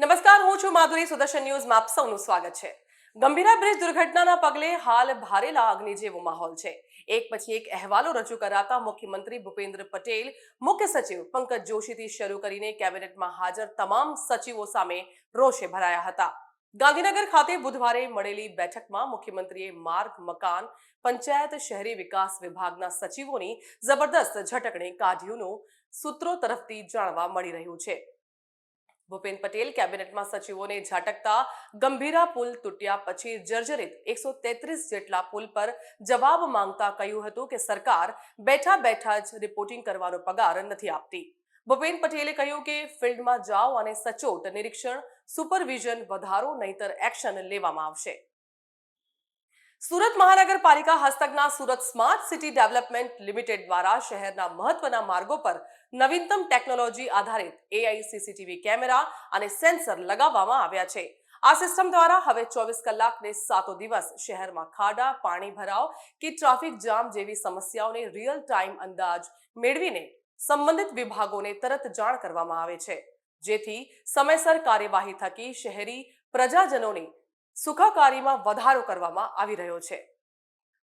નમસ્કાર, હું છું માધુરી, સુદર્શન ન્યૂઝમાં આપ સૌનું સ્વાગત છે. ગંભીરા બ્રિજ દુર્ઘટનાના પગલે હાલ ભારેલા અગ્નિ જેવો માહોલ છે. એક પછી એક અહેવાલો રજૂ કરાતા મુખ્યમંત્રી ભૂપેન્દ્ર પટેલ, મુખ્ય સચિવ પંકજ જોશીથી શરૂ કરીને કેબિનેટમાં હાજર તમામ સચિવો સામે રોષે ભરાયા હતા. ગાંધીનગર ખાતે બુધવારે મળેલી બેઠકમાં મુખ્યમંત્રીએ માર્ગ, મકાન, પંચાયત, શહેરી વિકાસ વિભાગના સચિવોની જબરદસ્ત ઝટકણી કાઢ્યુંનું સૂત્રો તરફથી જાણવા મળી રહ્યું છે. ભૂપેન પટેલ કેબિનેટમાં સચિવોને ઝાટકતા ગંભીરા પુલ તૂટ્યા પછી જર્જરિત એકસો તેત્રીસ જેટલા પુલ પર જવાબ માંગતા કહ્યું હતું કે સરકાર બેઠા બેઠા જ રિપોર્ટિંગ કરવાનો પગાર નથી આપતી. ભૂપેન પટેલે કહ્યું કે ફિલ્ડમાં જાઓ અને સચોટ નિરીક્ષણ સુપરવિઝન વધારો, નહીતર એક્શન લેવામાં આવશે. સુરત મહાનગરપાલિકા હસ્તકના Surat smart city development limited દ્વારા શહેરના મહત્વના માર્ગો પર નવીનતમ ટેકનોલોજી આધારિત એઆઈ સીસીટીવી કેમેરા અને સેન્સર લગાવવામાં આવ્યા છે. આ સિસ્ટમ દ્વારા હવે ચોવીસ કલાકને સાતો દિવસ શહેરમાં ખાડા, પાણી ભરાવ કે ટ્રાફિક જામ જેવી સમસ્યાઓને રિયલ ટાઈમ અંદાજ મેળવીને સંબંધિત વિભાગોને તરત જાણ કરવામાં આવે છે. જેથી સમયસર કાર્યવાહી થકી શહેરી પ્રજાજનોની સુખાકારીમાં વધારો કરવામાં આવી રહ્યો છે.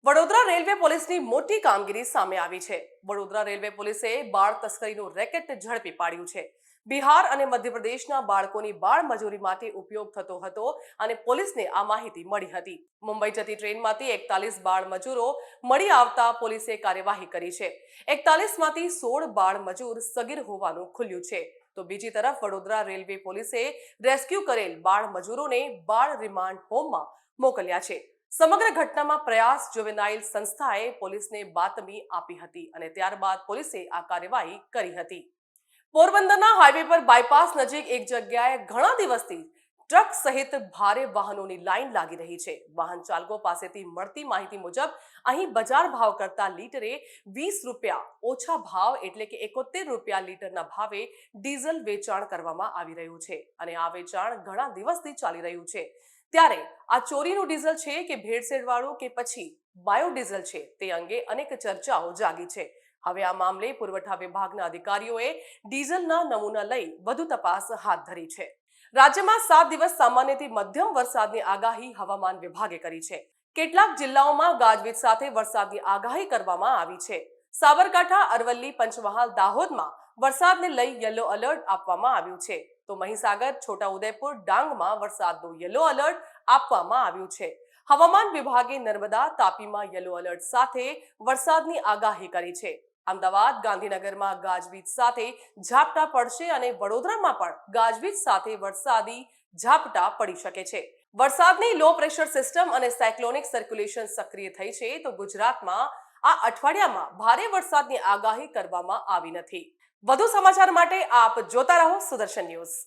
વડોદરા રેલવે પોલીસની મોટી કામગીરી સામે આવી છે. વડોદરા રેલવે પોલીસે બાળ તસ્કરીનું રેકેટ ઝડપી પાડ્યું છે. બિહાર અને મધ્યપ્રદેશના બાળકોની બાળ મજૂરી માટે ઉપયોગ થતો હતો અને પોલીસને આ માહિતી મળી હતી. મુંબઈ જતી ટ્રેનમાંથી એકતાલીસ બાળ મજૂરો મળી આવતા પોલીસે કાર્યવાહી કરી છે. એકતાલીસમાંથી સોળ બાળ મજૂર સગીર હોવાનું ખુલ્યું છે. તો બીજી તરફ વડોદરા રેલવે પોલીસે રેસ્ક્યુ કરેલ બાળ મજૂરોને બાળ રિમાન્ડ હોમમાં મોકલ્યા છે. સમગ્ર ઘટનામાં પ્રયાસ જુવેનાઇલ સંસ્થાએ પોલીસને બાતમી આપી હતી અને ત્યારબાદ પોલીસે આ કાર્યવાહી કરી હતી. પોરબંદરના હાઈવે પર બાયપાસ નજીક એક જગ્યાએ ઘણા દિવસથી ટ્રક સહિત ભારે વાહનોની લાઇન લાગી રહી છે. વાહન ચાલકો પાસેથી મળતી માહિતી મુજબ, અહીં બજાર ભાવ કરતા લીટરે વીસ રૂપિયા, ઓછા ભાવ એટલે કે એકોતેર રૂપિયા લીટરના ભાવે ડીઝલ વેચાણ કરવામાં આવી રહ્યું છે અને આ વેચાણ ઘણા દિવસથી ચાલી રહ્યું છે. ત્યારે આ ચોરીનું ડીઝલ છે કે ભેળસેળવાળું કે પછી બાયોડીઝલ છે તે અંગે અનેક ચર્ચાઓ જાગી છે. હવે આ મામલે પુરવઠા વિભાગના અધિકારીઓએ ડીઝલના નમૂના લઈ વધુ તપાસ હાથ ધરી છે. રાજ્યમાં સાત દિવસ સામાન્યથી મધ્યમ વરસાદની આગાહી હવામાન વિભાગે કરી છે. કેટલાક જિલ્લાઓમાં ગાજવીજ સાથે વરસાદની આગાહી કરવામાં આવી છે. સાબરકાંઠા, અરવલ્લી, પંચમહાલ, દાહોદમાં વરસાદને લઈ યલો એલર્ટ આપવામાં આવ્યું છે. તો મહીસાગર, છોટાઉદેપુર, ડાંગમાં વરસાદનું યલો એલર્ટ આપવામાં આવ્યું છે. હવામાન વિભાગે નર્મદા, તાપીમાં યલો એલર્ટ સાથે વરસાદની આગાહી કરી છે. અમદાવાદ, ગાંધીનગરમાં ગાજવીજ સાથે ઝાપટા પડશે અને વડોદરામાં પણ ગાજવીજ સાથે વરસાદી ઝાપટા પડી શકે છે. વરસાદની લો પ્રેશર સિસ્ટમ અને સાયક્લોનિક સર્ક્યુલેશન સક્રિય થઈ છે તો ગુજરાતમાં આ અઠવાડિયામાં ભારે વરસાદની આગાહી કરવામાં આવી નથી. વધુ સમાચાર માટે આપ જોતા રહો સુદર્શન ન્યૂઝ.